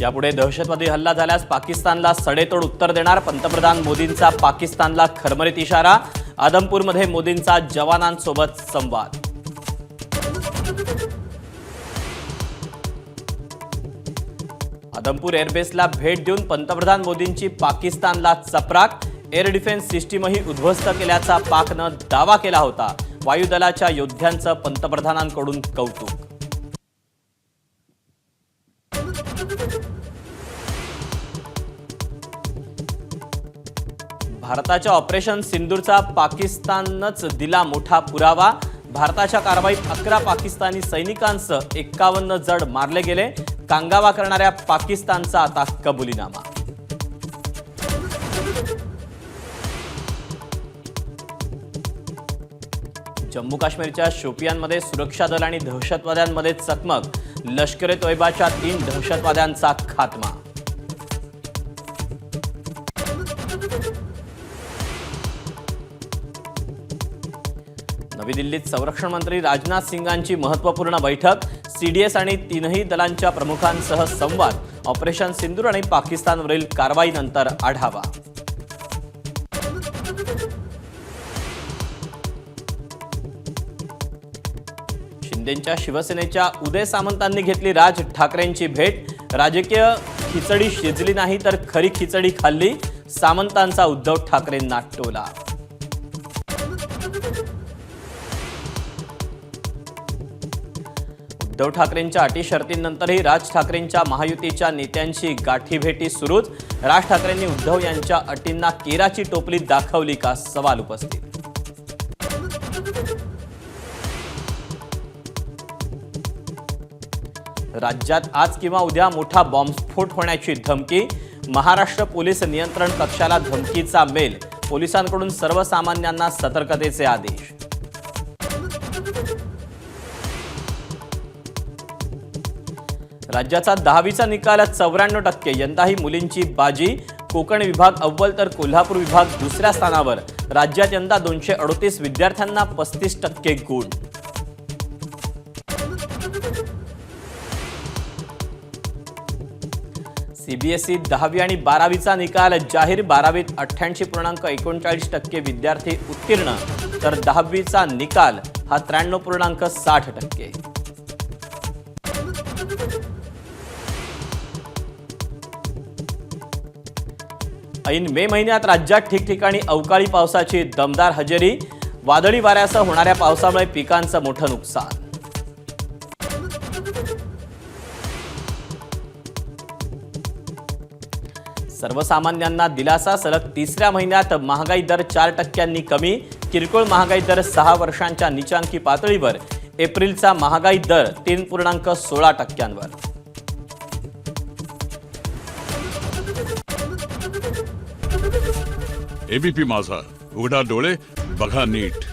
यापुढे दहशतवादी हल्ला झाल्यास पाकिस्तानला सडेतोड उत्तर देणार पंतप्रधान मोदींचा पाकिस्तानला खरमरीत इशारा आदमपूरमध्ये मोदींचा जवानांसोबत संवाद. आदमपूर एअरबेसला भेट देऊन पंतप्रधान मोदींची पाकिस्तानला चपराक एअर डिफेन्स सिस्टीमही उद्ध्वस्त केल्याचा पाकनं दावा केला होता. वायुदलाच्या योद्ध्यांचं पंतप्रधानांकडून कौतुक. भारताच्या ऑपरेशन सिंदूरचा पाकिस्तानच दिला मोठा पुरावा. भारताच्या कारवाईत अकरा पाकिस्तानी सैनिकांसह एक्कावन्न जड मारले गेले. कांगावा करणाऱ्या पाकिस्तानचा आता कबुलीनामा. जम्मू काश्मीरच्या शोपियानमध्ये सुरक्षा दल आणि दहशतवाद्यांमध्ये चकमक. लष्कर ए तोयबाच्या तीन दहशतवाद्यांचा खात्मा. नवी दिल्लीत संरक्षण मंत्री राजनाथ सिंगांची महत्त्वपूर्ण बैठक. सीडीएस आणि तीनही दलांच्या प्रमुखांसह संवाद. ऑपरेशन सिंदूर आणि पाकिस्तानवरील कारवाईनंतर आढावा. शिंदेच्या शिवसेनेच्या उदय सामंतांनी घेतली राज ठाकरेंची भेट. राजकीय खिचडी शिजली नाही तर खरी खिचडी खाल्ली. सामंतांचा उद्धव ठाकरेंना टोला. उद्धव ठाकरेंच्या अटी शर्तींनंतरही राज ठाकरेंच्या महायुतीच्या नेत्यांची गाठीभेटी सुरूच. राज ठाकरेंनी उद्धव यांच्या अटींना केराची टोपली दाखवली का? सवाल उपस्थित राज्यात आज किंवा उद्या मोठा बॉम्बस्फोट होण्याची धमकी महाराष्ट्र पोलीस नियंत्रण कक्षाला धमकीचा मेल पोलिसांकडून सर्वसामान्यांना सतर्कतेचे आदेश. राज्याचा दहावीचा निकाल चौऱ्याण्णव टक्के यंदाही मुलींची बाजी. कोकण विभाग अव्वल तर कोल्हापूर विभाग दुसऱ्या स्थानावर. राज्यात यंदा दोनशे अडोतीस विद्यार्थ्यांना पस्तीस टक्के गुण. सीबीएसई दहावी आणि बारावीचा निकाल जाहीर बारावीत अठ्ठ्याऐंशी पूर्णांक एकोणचाळीस टक्के विद्यार्थी उत्तीर्ण. तर दहावीचा निकाल हा त्र्याण्णव पूर्णांक साठ टक्के. ऐन मे महिन्यात राज्यात ठिकठिकाणी अवकाळी पावसाची दमदार हजेरी वादळी वाऱ्यासह होणाऱ्या पावसामुळे पिकांचं मोठं नुकसान. सर्वसामान्यांना दिलासा सलग तिसऱ्या महिन्यात महागाई दर चार टक्क्यांनी कमी किरकोळ महागाई दर सहा वर्षांच्या निचांकी पातळीवर. एप्रिलचा महागाई दर तीन पूर्णांक सोळा टक्क्यांवर. एबीपी माझा. उघडा डोळे बघा नीट.